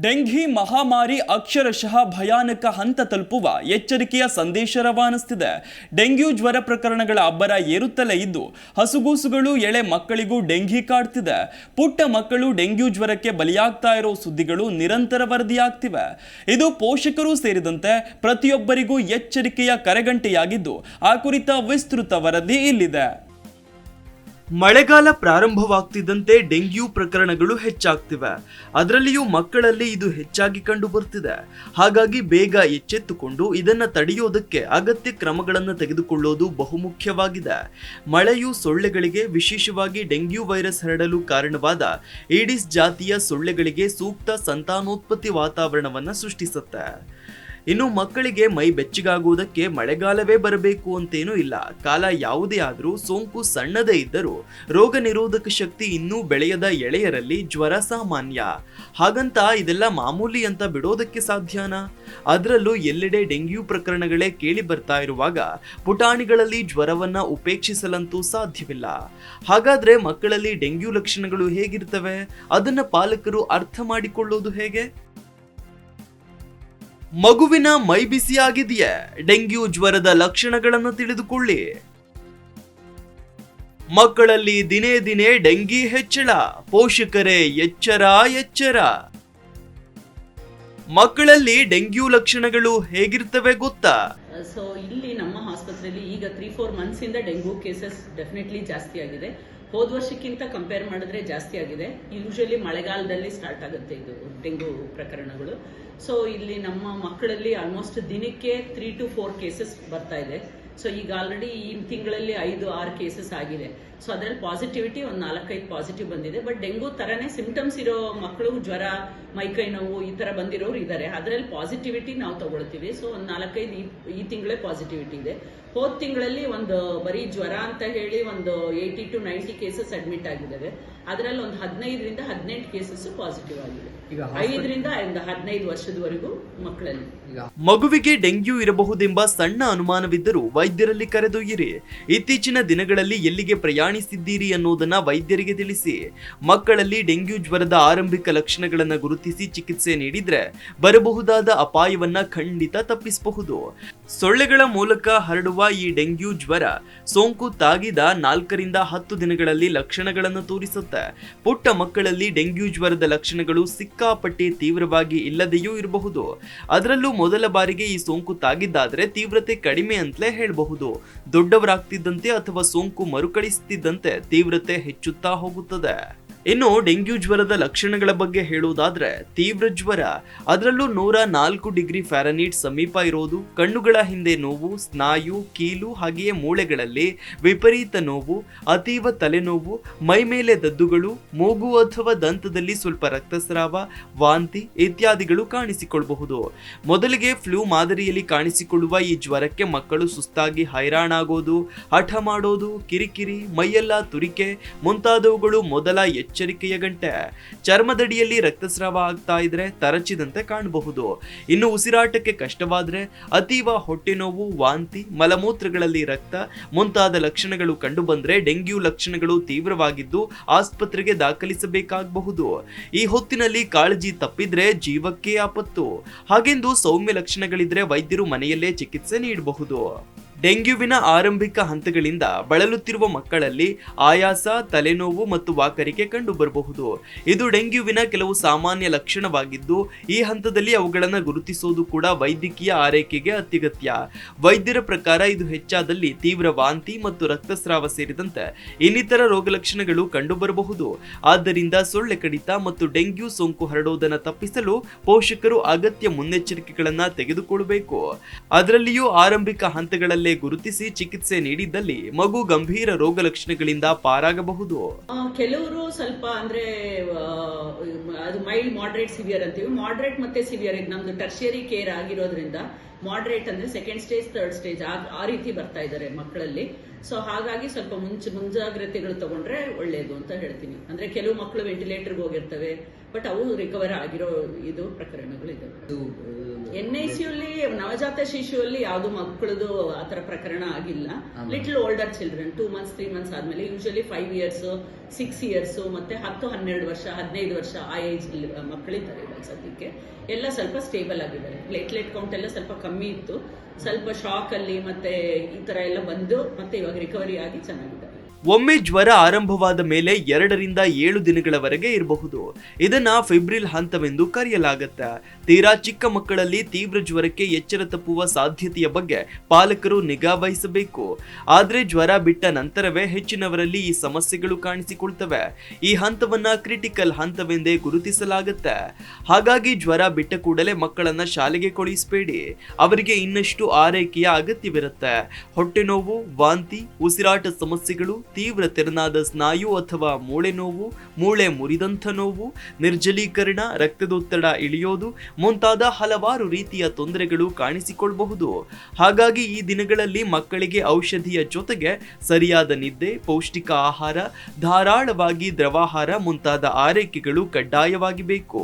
Dengue ಮಹಾಮಾರಿ ಅಕ್ಷರಶಃ ಭಯಾನಕ ಹಂತ ತಲುಪುವ ಎಚ್ಚರಿಕೆಯ ಸಂದೇಶ ರವಾನಿಸುತ್ತಿದೆ ಡೆಂಗ್ಯೂ ಜ್ವರ ಪ್ರಕರಣಗಳ ಅಬ್ಬರ ಏರುತ್ತಲೇ ಇದ್ದು, ಹಸುಗೂಸುಗಳು ಎಳೆ ಮಕ್ಕಳಿಗೂ ಡೆಂಘಿ ಕಾಡ್ತಿದೆ. ಪುಟ್ಟ ಮಕ್ಕಳು ಡೆಂಗ್ಯೂ ಜ್ವರಕ್ಕೆ ಬಲಿಯಾಗ್ತಾ ಇರೋ ಸುದ್ದಿಗಳು ನಿರಂತರ ವರದಿಯಾಗ್ತಿವೆ. ಇದು ಪೋಷಕರು ಸೇರಿದಂತೆ ಪ್ರತಿಯೊಬ್ಬರಿಗೂ ಎಚ್ಚರಿಕೆಯ ಕರೆಗಂಟೆಯಾಗಿದ್ದು, ಆ ಕುರಿತ ವಿಸ್ತೃತ ವರದಿ ಇಲ್ಲಿದೆ. ಮಳೆಗಾಲ ಪ್ರಾರಂಭವಾಗ್ತಿದ್ದಂತೆ ಡೆಂಗ್ಯೂ ಪ್ರಕರಣಗಳು ಹೆಚ್ಚಾಗ್ತಿವೆ. ಅದರಲ್ಲಿಯೂ ಮಕ್ಕಳಲ್ಲಿ ಇದು ಹೆಚ್ಚಾಗಿ ಕಂಡು ಬರ್ತಿದೆ ಹಾಗಾಗಿ ಬೇಗ ಎಚ್ಚೆತ್ತುಕೊಂಡು ಇದನ್ನು ತಡೆಯೋದಕ್ಕೆ ಅಗತ್ಯ ಕ್ರಮಗಳನ್ನು ತೆಗೆದುಕೊಳ್ಳೋದು ಬಹುಮುಖ್ಯವಾಗಿದೆ. ಮಳೆಯು ಸೊಳ್ಳೆಗಳಿಗೆ, ವಿಶೇಷವಾಗಿ ಡೆಂಗ್ಯೂ ವೈರಸ್ ಹರಡಲು ಕಾರಣವಾದ ಏಡಿಸ್ ಜಾತಿಯ ಸೊಳ್ಳೆಗಳಿಗೆ ಸೂಕ್ತ ಸಂತಾನೋತ್ಪತ್ತಿ ವಾತಾವರಣವನ್ನು ಸೃಷ್ಟಿಸುತ್ತೆ. ಇನ್ನು ಮಕ್ಕಳಿಗೆ ಮೈ ಬೆಚ್ಚಗಾಗುವುದಕ್ಕೆ ಮಳೆಗಾಲವೇ ಬರಬೇಕು ಅಂತೇನೂ ಇಲ್ಲ. ಕಾಲ ಯಾವುದೇ ಆದರೂ ಸೋಂಕು ಸಣ್ಣದೇ ಇದ್ದರೂ ರೋಗ ನಿರೋಧಕ ಶಕ್ತಿ ಇನ್ನೂ ಬೆಳೆಯದ ಎಳೆಯರಲ್ಲಿ ಜ್ವರ ಸಾಮಾನ್ಯ. ಹಾಗಂತ ಇದೆಲ್ಲ ಮಾಮೂಲಿ ಅಂತ ಬಿಡೋದಕ್ಕೆ ಸಾಧ್ಯನಾ? ಅದರಲ್ಲೂ ಎಲ್ಲೆಡೆ ಡೆಂಗ್ಯೂ ಪ್ರಕರಣಗಳೇ ಕೇಳಿ ಬರ್ತಾ ಇರುವಾಗ ಪುಟಾಣಿಗಳಲ್ಲಿ ಜ್ವರವನ್ನ ಉಪೇಕ್ಷಿಸಲಂತೂ ಸಾಧ್ಯವಿಲ್ಲ. ಹಾಗಾದ್ರೆ ಮಕ್ಕಳಲ್ಲಿ ಡೆಂಗ್ಯೂ ಲಕ್ಷಣಗಳು ಹೇಗಿರ್ತವೆ? ಅದನ್ನ ಪಾಲಕರು ಅರ್ಥ ಮಾಡಿಕೊಳ್ಳೋದು ಹೇಗೆ? ಮಗುವಿನ ಮೈ ಬಿಸಿಯಾಗಿದೆಯೇ? ಡೆಂಗ್ಯೂ ಜ್ವರದ ಲಕ್ಷಣಗಳನ್ನು ತಿಳಿದುಕೊಳ್ಳಿ. ಮಕ್ಕಳಲ್ಲಿ ದಿನೇ ದಿನೇ ಡೆಂಗಿ ಹೆಚ್ಚಳ, ಪೋಷಕರೇ ಎಚ್ಚರ ಎಚ್ಚರ. ಮಕ್ಕಳಲ್ಲಿ ಡೆಂಗ್ಯೂ ಲಕ್ಷಣಗಳು ಹೇಗಿರ್ತವೆ ಗೊತ್ತಾ? ಸೊ ಇಲ್ಲಿ ನಮ್ಮ ಆಸ್ಪತ್ರೆಯಲ್ಲಿ ಈಗ ತ್ರೀ ಫೋರ್ ಮಂತ್ಸ್ ಇಂದ ಡೆಂಗ್ಯೂ ಕೇಸಸ್ ಡೆಫಿನೆಟ್ಲಿ ಜಾಸ್ತಿ ಆಗಿದೆ. ಹೋದ ವರ್ಷಕ್ಕಿಂತ ಕಂಪೇರ್ ಮಾಡಿದ್ರೆ ಜಾಸ್ತಿ ಆಗಿದೆ. ಯೂಶಲಿ ಮಳೆಗಾಲದಲ್ಲಿ ಸ್ಟಾರ್ಟ್ ಆಗುತ್ತೆ ಇದು ಡೆಂಗು ಪ್ರಕರಣಗಳು. ಸೊ ಇಲ್ಲಿ ನಮ್ಮ ಮಕ್ಕಳಲ್ಲಿ ಆಲ್ಮೋಸ್ಟ್ ದಿನಕ್ಕೆ ತ್ರೀ ಟು ಫೋರ್ ಕೇಸಸ್ ಬರ್ತಾ ಇದೆ. ಸೊ ಈಗ ಆಲ್ರೆಡಿ ಈ ತಿಂಗಳಲ್ಲಿ ಐದು, ಆರು ಕೇಸಸ್ ಆಗಿದೆ. ಸೊ ಅದರಲ್ಲಿ ಪಾಸಿಟಿವಿಟಿ ಒಂದು ನಾಲ್ಕೈದು ಪಾಸಿಟಿವ್ ಬಂದಿದೆ. ಬಟ್ ಡೆಂಗು ತರನೇ ಸಿಂಪ್ಟಮ್ಸ್ ಇರೋ ಮಕ್ಕಳು, ಜ್ವರ, ಮೈಕೈ ನೋವು ಈ ತರ ಬಂದಿರೋರು ಇದ್ದಾರೆ. ಅದರಲ್ಲಿ ಪಾಸಿಟಿವಿಟಿ ನಾವು ತಗೊಳ್ತೀವಿ. ಸೊ ಒಂದು ನಾಲ್ಕೈದು ಈ ತಿಂಗಳೇ ಪಾಸಿಟಿವಿಟಿ ಇದೆ. ಹೋದ ತಿಂಗಳಲ್ಲಿ ಒಂದು ಬರೀ ಜ್ವರ ಅಂತ ಹೇಳಿ ಒಂದು eighty to ninety cases admit ಆಗಿದ್ದಾವೆ. ಅದರಲ್ಲಿ ಒಂದು ಹದಿನೈದರಿಂದ ಹದಿನೆಂಟು ಕೇಸಸ್ ಪಾಸಿಟಿವ್ ಆಗಿದೆ. ಐದರಿಂದ ಒಂದು ಹದಿನೈದು ವರ್ಷದವರೆಗೂ ಮಕ್ಕಳಲ್ಲಿ. ಮಗುವಿಗೆ ಡೆಂಗ್ಯೂ ಇರಬಹುದೆಂಬ ಸಣ್ಣ ಅನುಮಾನವಿದ್ದರೂ ವೈದ್ಯರಲ್ಲಿ ಕರೆದೊಯ್ಯಿರಿ ಇತ್ತೀಚಿನ ದಿನಗಳಲ್ಲಿ ಎಲ್ಲಿಗೆ ಪ್ರಯಾಣಿಸಿದ್ದೀರಿ ಅನ್ನೋದನ್ನ ವೈದ್ಯರಿಗೆ ತಿಳಿಸಿ. ಮಕ್ಕಳಲ್ಲಿ ಡೆಂಗ್ಯೂ ಜ್ವರದ ಆರಂಭಿಕ ಲಕ್ಷಣಗಳನ್ನು ಗುರುತಿಸಿ ಚಿಕಿತ್ಸೆ ನೀಡಿದ್ರೆ ಬರಬಹುದಾದ ಅಪಾಯವನ್ನ ಖಂಡಿತ ತಪ್ಪಿಸಬಹುದು. ಸೊಳ್ಳೆಗಳ ಮೂಲಕ ಹರಡುವ ಈ ಡೆಂಗ್ಯೂ ಜ್ವರ ಸೋಂಕು ತಾಗಿದ ನಾಲ್ಕರಿಂದ ಹತ್ತು ದಿನಗಳಲ್ಲಿ ಲಕ್ಷಣಗಳನ್ನು ತೋರಿಸುತ್ತೆ. ಪುಟ್ಟ ಮಕ್ಕಳಲ್ಲಿ ಡೆಂಗ್ಯೂ ಜ್ವರದ ಲಕ್ಷಣಗಳು ಸಿಕ್ಕಾಪಟ್ಟೆ ತೀವ್ರವಾಗಿ ಇಲ್ಲದೆಯೂ ಇರಬಹುದು. ಅದರಲ್ಲೂ ಮೊದಲ ಬಾರಿಗೆ ಈ ಸೋಂಕು ತಾಗಿದ್ದಾದರೆ ತೀವ್ರತೆ ಕಡಿಮೆ ಅಂತಲೇ ಹೇಳಬಹುದು. ದೊಡ್ಡವರಾಗ್ತಿದ್ದಂತೆ ಅಥವಾ ಸೋಂಕು ಮರುಕಳಿಸುತ್ತಿದ್ದಂತೆ ತೀವ್ರತೆ ಹೆಚ್ಚುತ್ತಾ ಹೋಗುತ್ತದೆ. ಇನ್ನು ಡೆಂಗ್ಯೂ ಜ್ವರದ ಲಕ್ಷಣಗಳ ಬಗ್ಗೆ ಹೇಳುವುದಾದ್ರೆ, ತೀವ್ರ ಜ್ವರ, ಅದರಲ್ಲೂ ನೂರ ನಾಲ್ಕು ಡಿಗ್ರಿ ಫ್ಯಾರನೀಟ್ ಸಮೀಪ ಇರೋದು, ಕಣ್ಣುಗಳ ಹಿಂದೆ ನೋವು, ಸ್ನಾಯು, ಕೀಲು ಹಾಗೆಯೇ ಮೂಳೆಗಳಲ್ಲಿ ವಿಪರೀತ ನೋವು, ಅತೀವ ತಲೆನೋವು, ಮೈ ಮೇಲೆ ದದ್ದುಗಳು, ಮೂಗು ಅಥವಾ ದಂತದಲ್ಲಿ ಸ್ವಲ್ಪ ರಕ್ತಸ್ರಾವ, ವಾಂತಿ ಇತ್ಯಾದಿಗಳು ಕಾಣಿಸಿಕೊಳ್ಳಬಹುದು. ಮೊದಲಿಗೆ ಫ್ಲೂ ಮಾದರಿಯಲ್ಲಿ ಕಾಣಿಸಿಕೊಳ್ಳುವ ಈ ಜ್ವರಕ್ಕೆ ಮಕ್ಕಳು ಸುಸ್ತಾಗಿ ಹೈರಾಣಾಗೋದು, ಹಠ ಮಾಡೋದು, ಕಿರಿಕಿರಿ, ಮೈಯೆಲ್ಲ ತುರಿಕೆ ಮುಂತಾದವುಗಳು ಮೊದಲ ಎಚ್ಚರಿಕೆಯ ಗಂಟೆ. ಚರ್ಮದಡಿಯಲ್ಲಿ ರಕ್ತಸ್ರಾವ ಆಗ್ತಾ ಇದ್ರೆ ತರಚಿದಂತೆ ಕಾಣಬಹುದು. ಇನ್ನು ಉಸಿರಾಟಕ್ಕೆ ಕಷ್ಟವಾದ್ರೆ ಅತೀವ ಹೊಟ್ಟೆ ನೋವು ವಾಂತಿ, ಮಲಮೂತ್ರಗಳಲ್ಲಿ ರಕ್ತ ಮುಂತಾದ ಲಕ್ಷಣಗಳು ಕಂಡುಬಂದ್ರೆ ಡೆಂಗ್ಯೂ ಲಕ್ಷಣಗಳು ತೀವ್ರವಾಗಿದ್ದು ಆಸ್ಪತ್ರೆಗೆ ದಾಖಲಿಸಬೇಕಾಗಬಹುದು. ಈ ಹೊತ್ತಿನಲ್ಲಿ ಕಾಳಜಿ ತಪ್ಪಿದ್ರೆ ಜೀವಕ್ಕೆ ಆಪತ್ತು. ಹಾಗೆಂದು ಸೌಮ್ಯ ಲಕ್ಷಣಗಳಿದ್ರೆ ವೈದ್ಯರು ಮನೆಯಲ್ಲೇ ಚಿಕಿತ್ಸೆ ನೀಡಬಹುದು. ಡೆಂಗ್ಯೂವಿನ ಆರಂಭಿಕ ಹಂತಗಳಿಂದ ಬಳಲುತ್ತಿರುವ ಮಕ್ಕಳಲ್ಲಿ ಆಯಾಸ, ತಲೆನೋವು ಮತ್ತು ವಾಕರಿಕೆ ಕಂಡುಬರಬಹುದು. ಇದು ಡೆಂಗ್ಯೂವಿನ ಕೆಲವು ಸಾಮಾನ್ಯ ಲಕ್ಷಣವಾಗಿದ್ದು, ಈ ಹಂತದಲ್ಲಿ ಅವುಗಳನ್ನು ಗುರುತಿಸುವುದು ಕೂಡ ವೈದ್ಯಕೀಯ ಆರೈಕೆಗೆ ಅತ್ಯಗತ್ಯ. ವೈದ್ಯರ ಪ್ರಕಾರ ಇದು ಹೆಚ್ಚಾದಲ್ಲಿ ತೀವ್ರ ವಾಂತಿ ಮತ್ತು ರಕ್ತಸ್ರಾವ ಸೇರಿದಂತೆ ಇನ್ನಿತರ ರೋಗಲಕ್ಷಣಗಳು ಕಂಡುಬರಬಹುದು. ಆದ್ದರಿಂದ ಸೊಳ್ಳೆ ಕಡಿತ ಮತ್ತು ಡೆಂಗ್ಯೂ ಸೋಂಕು ಹರಡುವುದನ್ನು ತಪ್ಪಿಸಲು ಪೋಷಕರು ಅಗತ್ಯ ಮುನ್ನೆಚ್ಚರಿಕೆಗಳನ್ನು ತೆಗೆದುಕೊಳ್ಳಬೇಕು. ಅದರಲ್ಲಿಯೂ ಆರಂಭಿಕ ಹಂತಗಳಲ್ಲೇ ಗುರುತಿಸಿ ಚಿಕಿತ್ಸೆ ನೀಡಿದ್ದಲ್ಲಿ ಮಗು ಗಂಭೀರ ರೋಗ ಲಕ್ಷಣಗಳಿಂದ ಪಾರಾಗಬಹುದು. ಕೆಲವರು ಸ್ವಲ್ಪ ಅಂದ್ರೆ ಅದು ಮೈಲ್ಡ್ ಮಾಡ್ರೇಟ್ ಸಿವಿಯರ್ ಅಂತೀವಿ. ಮಾಡ್ರೇಟ್ ಮತ್ತೆ ಸಿವಿಯರ್ ಇದು. ನಮ್ದು ಟರ್ಷಿಯರಿ ಕೇರ್ ಆಗಿರೋದ್ರಿಂದ ಮಾಡ್ರೇಟ್ ಅಂದ್ರೆ ಸೆಕೆಂಡ್ ಸ್ಟೇಜ್ ಥರ್ಡ್ ಸ್ಟೇಜ್ ಆ ರೀತಿ ಬರ್ತಾ ಇದ್ದಾರೆ ಮಕ್ಕಳಲ್ಲಿ. ಸೊ ಹಾಗಾಗಿ ಸ್ವಲ್ಪ ಮುಂಚೆ ಮುಂಜಾಗ್ರತೆಗಳು ತಗೊಂಡ್ರೆ ಒಳ್ಳೇದು ಅಂತ ಹೇಳ್ತೀನಿ. ಅಂದ್ರೆ ಕೆಲವು ಮಕ್ಕಳು ವೆಂಟಿಲೇಟರ್ಗೆ ಹೋಗಿರ್ತವೆ ಬಟ್ ಅವು ರಿಕವರ್ ಆಗಿರೋ ಇದು ಪ್ರಕರಣಗಳಿದೆ ಎನ್ ಐ ಅಲ್ಲಿ ನವಜಾತ ಶಿಶುವಲ್ಲಿ ಯಾವ್ದು ಮಕ್ಕಳದು ಆತರ ಪ್ರಕರಣ ಆಗಿಲ್ಲ. Little older children two months three months ಆದ್ಮೇಲೆ usually five years six years ಮತ್ತೆ ಹತ್ತು ಹನ್ನೆರಡು ವರ್ಷ ಹದಿನೈದು ವರ್ಷ ಆ ಏಜ್ ಮಕ್ಕಳಿದ್ದಾರೆ ಇವಾಗ ಸದ್ಯಕ್ಕೆ. ಎಲ್ಲ ಸ್ವಲ್ಪ ಸ್ಟೇಬಲ್ ಆಗಿದ್ದಾರೆ. ಪ್ಲೇಟ್ಲೆಟ್ ಕೌಂಟ್ ಎಲ್ಲ ಸ್ವಲ್ಪ ಕಮ್ಮಿ ಇತ್ತು. ಸ್ವಲ್ಪ ಶಾಕ್ ಅಲ್ಲಿ ಮತ್ತೆ ಈ ತರ ಎಲ್ಲ ಬಂದು ಮತ್ತೆ ಇವಾಗ ರಿಕವರಿ ಆಗಿ ಚೆನ್ನಾಗಿದ್ದಾರೆ ಒಮ್ಮೆ ಜ್ವರ ಆರಂಭವಾದ ಮೇಲೆ ಎರಡರಿಂದ ಏಳು ದಿನಗಳವರೆಗೆ ಇರಬಹುದು. ಇದನ್ನ ಫಿಬ್ರಿಲ್ ಹಂತವೆಂದು ಕರೆಯಲಾಗುತ್ತೆ. ತೀರಾ ಚಿಕ್ಕ ಮಕ್ಕಳಲ್ಲಿ ತೀವ್ರ ಜ್ವರಕ್ಕೆ ಎಚ್ಚರ ತಪ್ಪುವ ಸಾಧ್ಯತೆಯ ಬಗ್ಗೆ ಪಾಲಕರು ನಿಗಾ ವಹಿಸಬೇಕು. ಆದರೆ ಜ್ವರ ಬಿಟ್ಟ ನಂತರವೇ ಹೆಚ್ಚಿನವರಲ್ಲಿ ಈ ಸಮಸ್ಯೆಗಳು ಕಾಣಿಸಿಕೊಳ್ತವೆ. ಈ ಹಂತವನ್ನ ಕ್ರಿಟಿಕಲ್ ಹಂತವೆಂದೇ ಗುರುತಿಸಲಾಗುತ್ತೆ. ಹಾಗಾಗಿ ಜ್ವರ ಬಿಟ್ಟ ಕೂಡಲೇ ಮಕ್ಕಳನ್ನ ಶಾಲೆಗೆ ಕಳುಹಿಸಬೇಡಿ. ಅವರಿಗೆ ಇನ್ನಷ್ಟು ಆರೈಕೆಯ ಅಗತ್ಯವಿರುತ್ತೆ. ಹೊಟ್ಟೆ ನೋವು ವಾಂತಿ, ಉಸಿರಾಟ ಸಮಸ್ಯೆಗಳು, ತೀವ್ರ ತೆರನಾದ ಸ್ನಾಯು ಅಥವಾ ಮೂಳೆ ನೋವು ಮೂಳೆ ಮುರಿದಂಥ ನೋವು, ನಿರ್ಜಲೀಕರಣ, ರಕ್ತದೊತ್ತಡ ಇಳಿಯೋದು ಮುಂತಾದ ಹಲವಾರು ರೀತಿಯ ತೊಂದರೆಗಳು ಕಾಣಿಸಿಕೊಳ್ಳಬಹುದು. ಹಾಗಾಗಿ ಈ ದಿನಗಳಲ್ಲಿ ಮಕ್ಕಳಿಗೆ ಔಷಧಿಯ ಜೊತೆಗೆ ಸರಿಯಾದ ನಿದ್ದೆ, ಪೌಷ್ಟಿಕ ಆಹಾರ, ಧಾರಾಳವಾಗಿ ದ್ರವಾಹಾರ ಮುಂತಾದ ಆರೈಕೆಗಳು ಕಡ್ಡಾಯವಾಗಿ ಬೇಕು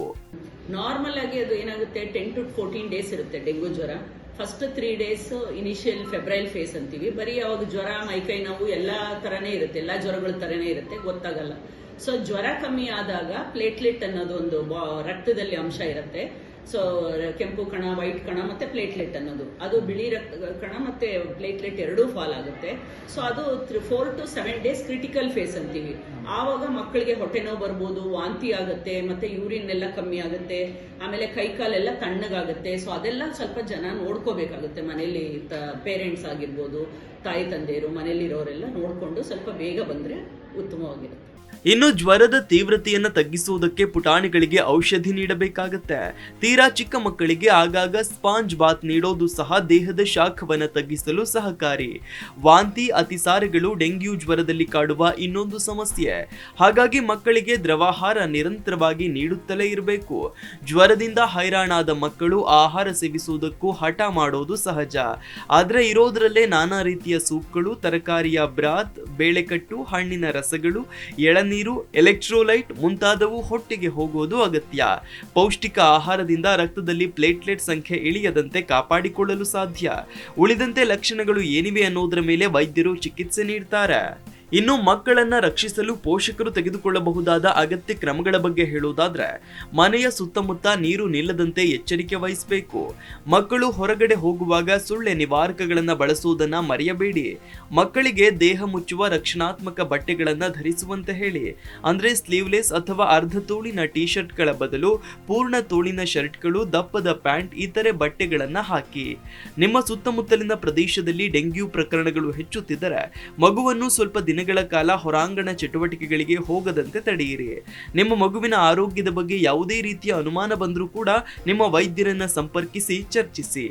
ನಾರ್ಮಲ್ ಆಗಿ ಅದು ಏನಾಗುತ್ತೆ? ಟೆನ್ ಟು ಫೋರ್ಟೀನ್ ಡೇಸ್ ಇರುತ್ತೆ ಡೆಂಗು ಜ್ವರ. First three days initial febrile phase ಅಂತೀವಿ. ಬರೀ ಅವಾಗ ಜ್ವರ, ಮೈಕೈ ನೋವು ಎಲ್ಲ ತರನೇ ಇರುತ್ತೆ. ಎಲ್ಲಾ ಜ್ವರಗಳ ತರನೇ ಇರುತ್ತೆ. ಗೊತ್ತಾಗಲ್ಲ. ಸೊ ಜ್ವರ ಕಮ್ಮಿ ಆದಾಗ ಪ್ಲೇಟ್ಲೆಟ್ ಅನ್ನೋದು ಒಂದು ರಕ್ತದಲ್ಲಿ ಅಂಶ ಇರುತ್ತೆ. ಸೊ ಕೆಂಪು ಕಣ ವೈಟ್ ಕಣ ಮತ್ತೆ ಪ್ಲೇಟ್ಲೆಟ್ ಅನ್ನೋದು. ಅದು ಬಿಳಿ ರಕ್ತ ಕಣ ಮತ್ತೆ ಪ್ಲೇಟ್ಲೆಟ್ ಎರಡೂ ಫಾಲ್ ಆಗುತ್ತೆ. ಸೊ ಅದು four to seven days critical phase ಅಂತೀವಿ. ಆವಾಗ ಮಕ್ಕಳಿಗೆ ಹೊಟ್ಟೆ ನೋವು ಬರ್ಬೋದು, ವಾಂತಿ ಆಗುತ್ತೆ, ಮತ್ತೆ ಯೂರಿನ್ ಎಲ್ಲ ಕಮ್ಮಿ ಆಗುತ್ತೆ, ಆಮೇಲೆ ಕೈ ಕಾಲೆಲ್ಲ ತಣ್ಣಗಾಗುತ್ತೆ. ಸೊ ಅದೆಲ್ಲ ಸ್ವಲ್ಪ ಜನ ನೋಡ್ಕೋಬೇಕಾಗುತ್ತೆ. ಮನೇಲಿ ಪೇರೆಂಟ್ಸ್ ಆಗಿರ್ಬೋದು, ತಾಯಿ, ತಂದೆಯರು ಮನೇಲಿರೋರೆಲ್ಲ ನೋಡಿಕೊಂಡು ಸ್ವಲ್ಪ ಬೇಗ ಬಂದರೆ ಉತ್ತಮವಾಗಿರುತ್ತೆ. ಇನ್ನು ಜ್ವರದ ತೀವ್ರತೆಯನ್ನು ತಗ್ಗಿಸುವುದಕ್ಕೆ ಪುಟಾಣಿಗಳಿಗೆ ಔಷಧಿ ನೀಡಬೇಕಾಗತ್ತೆ. ತೀರಾ ಚಿಕ್ಕ ಮಕ್ಕಳಿಗೆ ಆಗಾಗ ಸ್ಪಾಂಜ್ ಬಾತ್ ನೀಡೋದು ಸಹ ದೇಹದ ಶಾಖವನ್ನು ತಗ್ಗಿಸಲು ಸಹಕಾರಿ. ವಾಂತಿ, ಅತಿಸಾರಗಳು, ಡೆಂಗ್ಯೂ ಜ್ವರದಲ್ಲಿ ಕಾಡುವ ಇನ್ನೊಂದು ಸಮಸ್ಯೆ. ಹಾಗಾಗಿ ಮಕ್ಕಳಿಗೆ ದ್ರವಾಹಾರ ನಿರಂತರವಾಗಿ ನೀಡುತ್ತಲೇ ಇರಬೇಕು. ಜ್ವರದಿಂದ ಹೈರಾಣಾದ ಮಕ್ಕಳು ಆಹಾರ ಸೇವಿಸುವುದಕ್ಕೂ ಹಠ ಮಾಡೋದು ಸಹಜ. ಆದರೆ ಇರೋದ್ರಲ್ಲೇ ನಾನಾ ರೀತಿಯ ಸೂಪ್ಗಳು, ತರಕಾರಿಯ ಬ್ರಾತ್, ಬೇಳೆಕಟ್ಟು, ಹಣ್ಣಿನ ರಸಗಳು, ಎಳನೀರು ಎಲೆಕ್ಟ್ರೋಲೈಟ್ ಮುಂತಾದವು ಹೊಟ್ಟೆಗೆ ಹೋಗುವುದು ಅಗತ್ಯ. ಪೌಷ್ಟಿಕ ಆಹಾರದಿಂದ ರಕ್ತದಲ್ಲಿ ಪ್ಲೇಟ್ಲೆಟ್ ಸಂಖ್ಯೆ ಇಳಿಯದಂತೆ ಕಾಪಾಡಿಕೊಳ್ಳಲು ಸಾಧ್ಯ. ಉಳಿದಂತೆ ಲಕ್ಷಣಗಳು ಏನಿವೆ ಅನ್ನೋದರ ಮೇಲೆ ವೈದ್ಯರು ಚಿಕಿತ್ಸೆ ನೀಡ್ತಾರೆ. ಇನ್ನು ಮಕ್ಕಳನ್ನ ರಕ್ಷಿಸಲು ಪೋಷಕರು ತೆಗೆದುಕೊಳ್ಳಬಹುದಾದ ಅಗತ್ಯ ಕ್ರಮಗಳ ಬಗ್ಗೆ ಹೇಳುವುದಾದ್ರೆ ಮನೆಯ ಸುತ್ತಮುತ್ತ ನೀರು ನಿಲ್ಲದಂತೆ ಎಚ್ಚರಿಕೆ ವಹಿಸಬೇಕು. ಮಕ್ಕಳು ಹೊರಗಡೆ ಹೋಗುವಾಗ ಸೊಳ್ಳೆ ನಿವಾರಕಗಳನ್ನ ಬಳಸುವುದನ್ನ ಮರೆಯಬೇಡಿ. ಮಕ್ಕಳಿಗೆ ದೇಹ ಮುಚ್ಚುವ ರಕ್ಷಣಾತ್ಮಕ ಬಟ್ಟೆಗಳನ್ನ ಧರಿಸುವಂತೆ ಹೇಳಿ. ಅಂದ್ರೆ ಸ್ಲೀವ್ಲೆಸ್ ಅಥವಾ ಅರ್ಧ ತೋಳಿನ ಟಿ ಶರ್ಟ್ಗಳ ಬದಲು ಪೂರ್ಣ ತೋಳಿನ ಶರ್ಟ್ಗಳು, ದಪ್ಪದ ಪ್ಯಾಂಟ್, ಇತರೆ ಬಟ್ಟೆಗಳನ್ನ ಹಾಕಿ. ನಿಮ್ಮ ಸುತ್ತಮುತ್ತಲಿನ ಪ್ರದೇಶದಲ್ಲಿ ಡೆಂಗ್ಯೂ ಪ್ರಕರಣಗಳು ಹೆಚ್ಚುತ್ತಿದ್ದರೆ ಮಗುವನ್ನು ಸ್ವಲ್ಪ ದಿನಗಳ ಕಾಲ ಹೊರಾಂಗಣ ಚಟುವಟಿಕೆಗಳಿಗೆ ಹೋಗದಂತೆ ತಡೆಯಿರಿ. ನಿಮ್ಮ ಮಗುವಿನ ಆರೋಗ್ಯದ ಬಗ್ಗೆ ಯಾವುದೇ ರೀತಿಯ ಅನುಮಾನ ಬಂದರೂ ಕೂಡ ನಿಮ್ಮ ವೈದ್ಯರನ್ನು ಸಂಪರ್ಕಿಸಿ, ಚರ್ಚಿಸಿ.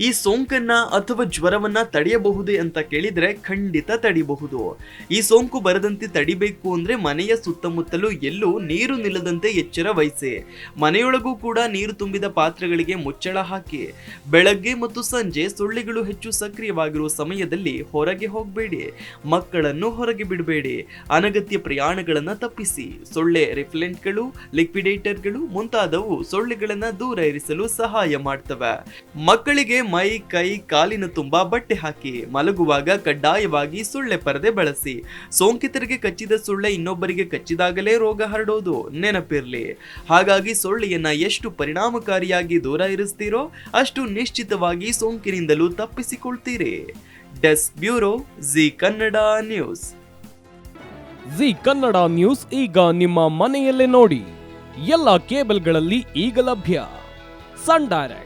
ಈ ಸೋಂಕನ್ನ ಅಥವಾ ಜ್ವರವನ್ನ ತಡೆಯಬಹುದೇ ಅಂತ ಕೇಳಿದ್ರೆ ಖಂಡಿತ ತಡಿಬಹುದು. ಈ ಸೋಂಕು ಬರದಂತೆ ತಡಿಬೇಕು ಅಂದ್ರೆ ಮನೆಯ ಸುತ್ತಮುತ್ತಲೂ ಎಲ್ಲೂ ನೀರು ನಿಲ್ಲದಂತೆ ಎಚ್ಚರ ವಹಿಸಿ. ಮನೆಯೊಳಗೂ ಕೂಡ ನೀರು ತುಂಬಿದ ಪಾತ್ರೆಗಳಿಗೆ ಮುಚ್ಚಳ ಹಾಕಿ. ಬೆಳಗ್ಗೆ ಮತ್ತು ಸಂಜೆ ಸೊಳ್ಳೆಗಳು ಹೆಚ್ಚು ಸಕ್ರಿಯವಾಗಿರುವ ಸಮಯದಲ್ಲಿ ಹೊರಗೆ ಹೋಗಬೇಡಿ. ಮಕ್ಕಳನ್ನು ಹೊರಗೆ ಬಿಡಬೇಡಿ. ಅನಗತ್ಯ ಪ್ರಯಾಣಗಳನ್ನು ತಪ್ಪಿಸಿ. ಸೊಳ್ಳೆ ರಿಫ್ಲೆಂಟ್ಗಳು, ಲಿಕ್ವಿಡೇಟರ್ಗಳು ಮುಂತಾದವು ಸೊಳ್ಳೆಗಳನ್ನು ದೂರ ಇರಿಸಲು ಸಹಾಯ ಮಾಡ್ತವೆ. ಮಕ್ಕಳಿಗೆ ಮೈ, ಕೈ, ಕಾಲಿನ ತುಂಬಾ ಬಟ್ಟೆ ಹಾಕಿ, ಮಲಗುವಾಗ ಕಡ್ಡಾಯವಾಗಿ ಸುಳ್ಳೆ ಪರದೆ ಬಳಸಿ. ಸೋಂಕಿತರಿಗೆ ಕಚ್ಚಿದ ಸುಳ್ಳೆ ಇನ್ನೊಬ್ಬರಿಗೆ ಕಚ್ಚಿದಾಗಲೇ ರೋಗ ಹರಡೋದು ನೆನಪಿರ್ಲಿ. ಹಾಗಾಗಿ ಸೊಳ್ಳೆಯನ್ನ ಎಷ್ಟು ಪರಿಣಾಮಕಾರಿಯಾಗಿ ದೂರ ಇರಿಸ್ತೀರೋ ಅಷ್ಟು ನಿಶ್ಚಿತವಾಗಿ ಸೋಂಕಿನಿಂದಲೂ ತಪ್ಪಿಸಿಕೊಳ್ತೀರಿ. Desk bureau, Zee Kannada news. Zee Kannada news ಈಗ ನಿಮ್ಮ ಮನೆಯಲ್ಲೇ ನೋಡಿ. ಎಲ್ಲ ಕೇಬಲ್ಗಳಲ್ಲಿ ಈಗ ಲಭ್ಯ. Sun Direct.